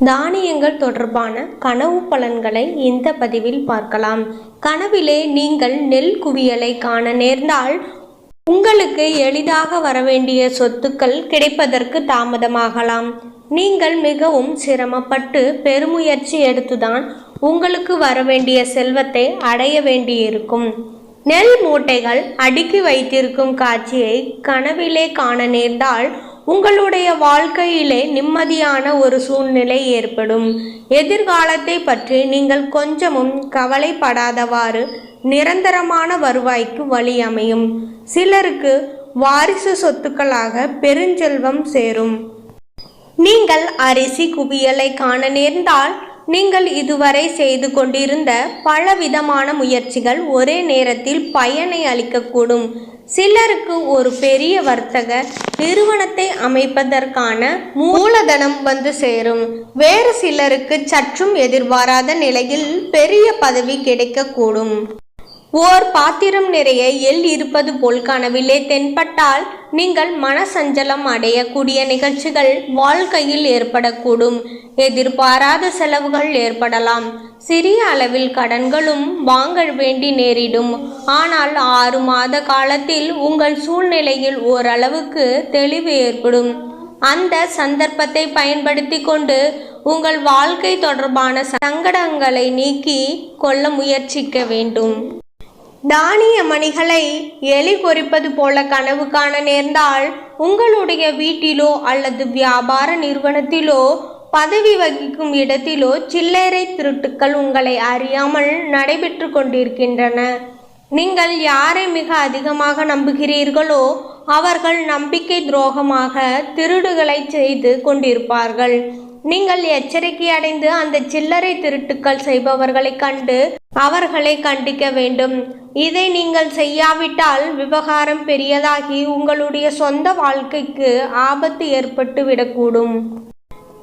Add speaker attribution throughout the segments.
Speaker 1: தானியங்கள் தொடர்பான கனவு பலன்களை இந்த பதிவில் பார்க்கலாம். கனவிலே நீங்கள் நெல் குவியலை காண நேர்ந்தால் உங்களுக்கு எளிதாக வரவேண்டிய சொத்துக்கள் கிடைப்பதற்கு தாமதமாகலாம். நீங்கள் மிகவும் சிரமப்பட்டு பெருமுயற்சி எடுத்துதான் உங்களுக்கு வரவேண்டிய செல்வத்தை அடைய வேண்டியிருக்கும். நெல் மூட்டைகள் அடுக்கி வைத்திருக்கும் காட்சியை கனவிலே காண நேர்ந்தால் உங்களுடைய வாழ்க்கையிலே நிம்மதியான ஒரு சூழ்நிலை ஏற்படும். எதிர்காலத்தை பற்றி நீங்கள் கொஞ்சமும் கவலைப்படாதவாறு நிரந்தரமான வருவாய்க்கு வழி அமையும். சிலருக்கு வாரிசு சொத்துக்களாக பெருஞ்செல்வம் சேரும். நீங்கள் அரிசி குவியலை காண நேர்ந்தால் நீங்கள் இதுவரை செய்து கொண்டிருந்த பலவிதமான முயற்சிகள் ஒரே நேரத்தில் பயனை அளிக்கக்கூடும். சிலருக்கு ஒரு பெரிய வர்த்தக நிறுவனத்தை அமைப்பதற்கான மூலதனம் வந்து சேரும். வேறு சிலருக்கு சற்றும் எதிர்பாராத நிலையில் பெரிய பதவி கிடைக்கக்கூடும். ஓர் பாத்திரம் நிறைய எள் இருப்பது போல் கனவிலே தென்பட்டால் நீங்கள் மனசஞ்சலம் அடையக்கூடிய நிகழ்ச்சிகள் வாழ்க்கையில் ஏற்படக்கூடும். எதிர்பாராத செலவுகள் ஏற்படலாம். சிறிய அளவில் கடன்களும் வாங்க வேண்டி நேரிடும். ஆனால் ஆறு மாத காலத்தில் உங்கள் சூழ்நிலையில் ஓரளவுக்கு தெளிவு ஏற்படும். அந்த சந்தர்ப்பத்தை பயன்படுத்தி கொண்டு உங்கள் வாழ்க்கை தொடர்பான சங்கடங்களை நீக்கி கொள்ள முயற்சிக்க வேண்டும். தானிய மணிகளை எலி கொறிப்பது போல கனவு காண நேர்ந்தால் உங்களுடைய வீட்டிலோ அல்லது வியாபார நிறுவனத்திலோ பதவி வகிக்கும் இடத்திலோ சில்லறை திருட்டுக்கள் உங்களை அறியாமல் நடைபெற்று கொண்டிருக்கின்றன. நீங்கள் யாரை மிக அதிகமாக நம்புகிறீர்களோ அவர்கள் நம்பிக்கை துரோகமாக திருடுகளை செய்து கொண்டிருப்பார்கள். நீங்கள் எச்சரிக்கை அடைந்து அந்த சில்லறை திருட்டுக்கள் செய்பவர்களை கண்டு அவர்களை கண்டிக்க வேண்டும். இதை நீங்கள் செய்யாவிட்டால் விவகாரம் பெரியதாகி உங்களுடைய சொந்த வாழ்க்கைக்கு ஆபத்து ஏற்பட்டு விடக்கூடும்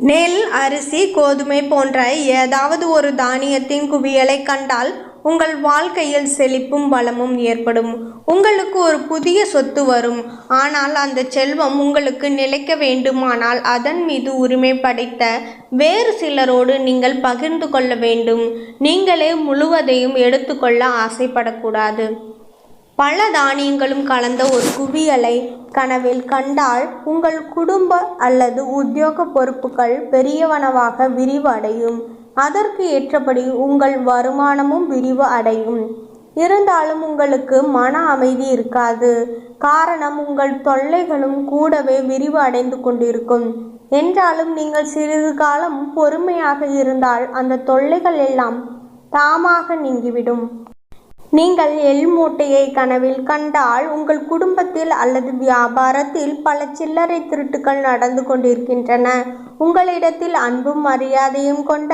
Speaker 1: நெல் அரிசி கோதுமை போன்ற ஏதாவது ஒரு தானியத்தின் குவியலை கண்டால் உங்கள் வாழ்க்கையில் செழிப்பும் வளமும் ஏற்படும். உங்களுக்கு ஒரு புதிய சொத்து வரும். ஆனால் அந்த செல்வம் உங்களுக்கு நிலைக்க வேண்டுமானால் அதன் மீது உரிமை படைத்த வேறு சிலரோடு நீங்கள் பகிர்ந்து கொள்ள வேண்டும். நீங்களே முழுவதையும் எடுத்துக்கொள்ள ஆசைப்படக்கூடாது. பல தானியங்களும் கலந்த ஒரு குவியலை கனவில் கண்டால் உங்கள் குடும்ப அல்லது உத்தியோக பொறுப்புகள் பெரியவனவாக விரிவடையும். அதற்கு ஏற்றபடி உங்கள் வருமானமும் விரிவு அடையும். இருந்தாலும் உங்களுக்கு மன அமைதி இருக்காது. காரணம் உங்கள் தொல்லைகளும் கூடவே விரிவு அடைந்து கொண்டிருக்கும். என்றாலும் நீங்கள் சிறிது காலம் பொறுமையாக இருந்தால் அந்த தொல்லைகள் எல்லாம் தாமாக நீங்கிவிடும். நீங்கள் எள் மூட்டையை கனவில் கண்டால் உங்கள் குடும்பத்தில் அல்லது வியாபாரத்தில் பல சில்லறை திருட்டுகள் நடந்து கொண்டிருக்கின்றன. உங்களிடத்தில் அன்பும் மரியாதையும் கொண்ட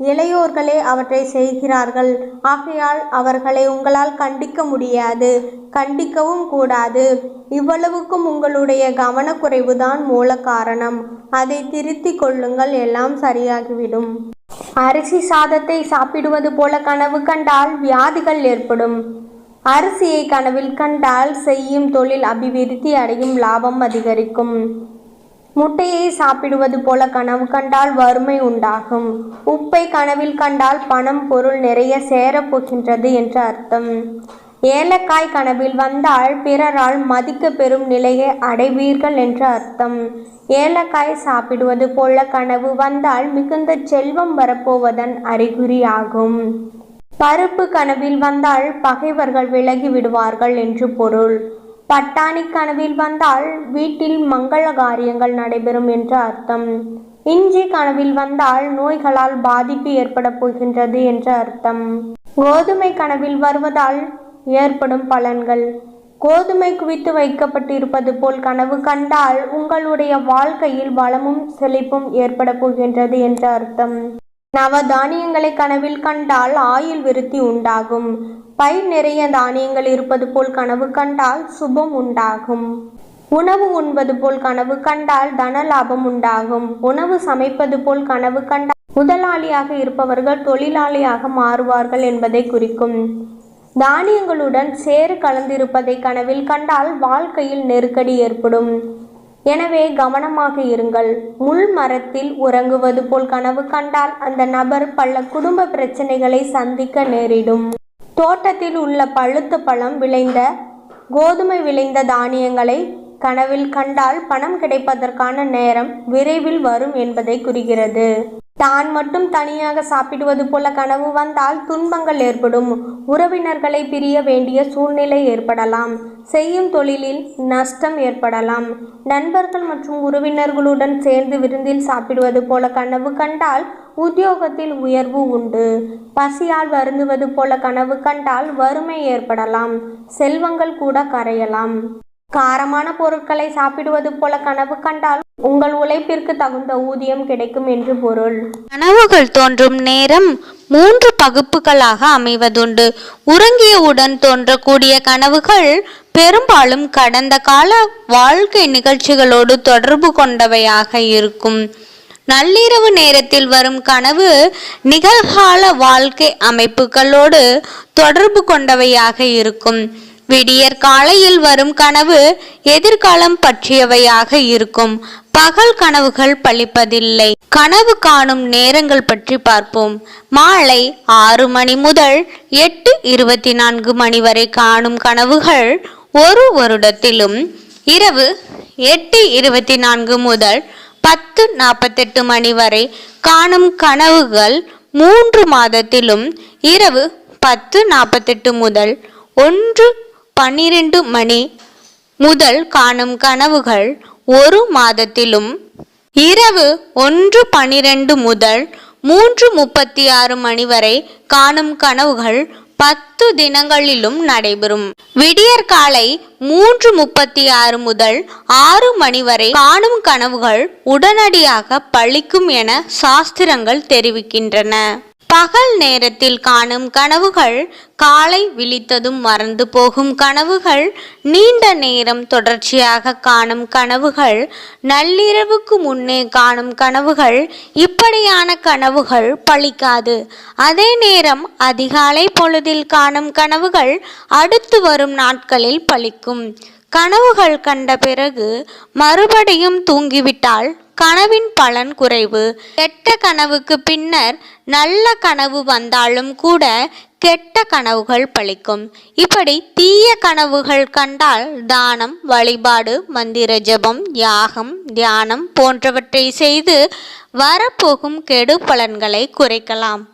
Speaker 1: இளையோர்களே அவற்றை செய்கிறார்கள். ஆகையால் அவர்களை உங்களால் கண்டிக்க முடியாது. கண்டிக்கவும் கூடாது. இவ்வளவுக்கும் உங்களுடைய கவனக்குறைவுதான் மூல காரணம். அதை திருத்திக் கொள்ளுங்கள். எல்லாம் சரியாகிவிடும். அரிசி சாதத்தை சாப்பிடுவது போல கனவு கண்டால் வியாதிகள் ஏற்படும். அரிசியை கனவில் கண்டால் செய்யும் தொழில் அபிவிருத்தி அடையும் லாபம் அதிகரிக்கும். முட்டையை சாப்பிடுவது போல கனவு கண்டால் வறுமை உண்டாகும். உப்பை கனவில் கண்டால் பணம் பொருள் நிறைய சேரப்போகின்றது என்று அர்த்தம். ஏலக்காய் கனவில் வந்தால் பிறரால் மதிக்க பெறும் நிலையை அடைவீர்கள் என்று அர்த்தம். ஏலக்காய் சாப்பிடுவது போல கனவு வந்தால் மிகுந்த செல்வம் வரப்போவதன் அறிகுறியாகும். பருப்பு கனவில் வந்தால் பகைவர்கள் விலகி விடுவார்கள் என்று பொருள். பட்டாணி கனவில் வந்தால் வீட்டில் மங்கள காரியங்கள் நடைபெறும் என்று அர்த்தம். இஞ்சி கனவில் வந்தால் நோய்களால் பாதிப்பு ஏற்பட போகின்றது என்று அர்த்தம். கோதுமை கனவில் வருவதால் ஏற்படும் பலன்கள். கோதுமை குவித்து வைக்கப்பட்டிருப்பது போல் கனவு கண்டால் உங்களுடைய வாழ்க்கையில் வளமும் செழிப்பும் ஏற்பட போகின்றது என்று அர்த்தம். நவ தானியங்களை கனவில் கண்டால் ஆயுள் விருத்தி உண்டாகும். பயிர் நிறைய தானியங்கள் இருப்பது போல் கனவு கண்டால் சுபம் உண்டாகும். உணவு உண்பது போல் கனவு கண்டால் தன லாபம் உண்டாகும். உணவு சமைப்பது போல் கனவு கண்டால் முதலாளியாக இருப்பவர்கள் தொழிலாளியாக மாறுவார்கள் என்பதை குறிக்கும். தானியங்களுடன் சேறு கலந்திருப்பதை கனவில் கண்டால் வாழ்க்கையில் நெருக்கடி ஏற்படும். எனவே கவனமாக இருங்கள். முள் மரத்தில் உறங்குவது போல் கனவு கண்டால் அந்த நபர் பல குடும்ப பிரச்சனைகளை சந்திக்க நேரிடும். தோட்டத்தில் உள்ள பழுத்த பழம் விளைந்த கோதுமை விளைந்த தானியங்களை கனவில் கண்டால் பணம் கிடைப்பதற்கான நேரம் விரைவில் வரும் என்பதை குறிக்கிறது. தான் மட்டும் தனியாக சாப்பிடுவது போல கனவு வந்தால் துன்பங்கள் ஏற்படும். உறவினர்களை பிரிய வேண்டிய சூழ்நிலை ஏற்படலாம். செய்யும் தொழிலில் நஷ்டம் ஏற்படலாம். நண்பர்கள் மற்றும் உறவினர்களுடன் சேர்ந்து விருந்தில் சாப்பிடுவது போல கனவு கண்டால் உத்தியோகத்தில் உயர்வு உண்டு. பசியால் வருந்துவது போல கனவு கண்டால் வறுமை ஏற்படலாம். செல்வங்கள் கூட கரையலாம். காரமான பொருட்களை சாப்பிடுவது போல கனவு கண்டால் உங்கள் உழைப்பிற்கு தகுந்த ஊதியம் கிடைக்கும் என்று பொருள்.
Speaker 2: கனவுகள் தோன்றும் நேரம் மூன்று பகுப்புகளாக அமைவதுண்டு. உறங்கியவுடன் தோன்றக்கூடிய கனவுகள் பெரும்பாலும் கடந்த கால வாழ்க்கை நிகழ்ச்சிகளோடு தொடர்பு கொண்டவையாக இருக்கும். நள்ளிரவு நேரத்தில் வரும் கனவு நிகழ்கால வாழ்க்கை அமைப்புகளோடு தொடர்பு கொண்டவையாக இருக்கும். விடியற் காலையில் வரும் கனவு எதிர்காலம் பற்றியவையாக இருக்கும். பகல் கனவுகள் பழிப்பதில்லை. கனவு காணும் நேரங்கள் பற்றி பார்ப்போம். மாலை ஆறு மணி முதல் எட்டு இருபத்தி நான்கு மணி வரை காணும் கனவுகள் ஒரு வருடத்திலும் இரவு எட்டு இருபத்தி நான்கு முதல் பத்து நாற்பத்தெட்டு மணி வரை காணும் கனவுகள் மூன்று மாதத்திலும் இரவு பத்து நாற்பத்தெட்டு முதல் ஒன்று பன்னிரண்டு மணி முதல் காணும் கனவுகள் ஒரு மாதத்திலும் இரவு ஒன்று பனிரெண்டு முதல் மூன்று முப்பத்தி ஆறு மணி வரை காணும் கனவுகள் பத்து தினங்களிலும் நடைபெறும். விடியற் காலை மூன்று முப்பத்தி ஆறு முதல் ஆறு மணி வரை காணும் கனவுகள் உடனடியாக பழிக்கும் என சாஸ்திரங்கள் தெரிவிக்கின்றன. பகல் நேரத்தில் காணும் கனவுகள் காலை விழித்ததும் மறந்து போகும் கனவுகள் நீண்ட நேரம் தொடர்ச்சியாக காணும் கனவுகள் நள்ளிரவுக்கு முன்னே காணும் கனவுகள் இப்படியான கனவுகள் பழிக்காது. அதே நேரம் அதிகாலை பொழுதில் காணும் கனவுகள் அடுத்து வரும் நாட்களில் பழிக்கும். கனவுகள் கண்ட பிறகு மறுபடியும் தூங்கிவிட்டால் கனவின் பலன் குறைவு. கெட்ட கனவுக்கு பின்னர் நல்ல கனவு வந்தாலும் கூட கெட்ட கனவுகள் பழிக்கும். இப்படி தீய கனவுகள் கண்டால் தானம் வழிபாடு மந்திர ஜபம் யாகம் தியானம் போன்றவற்றை செய்து வரப்போகும் கெடு பலன்களை குறைக்கலாம்.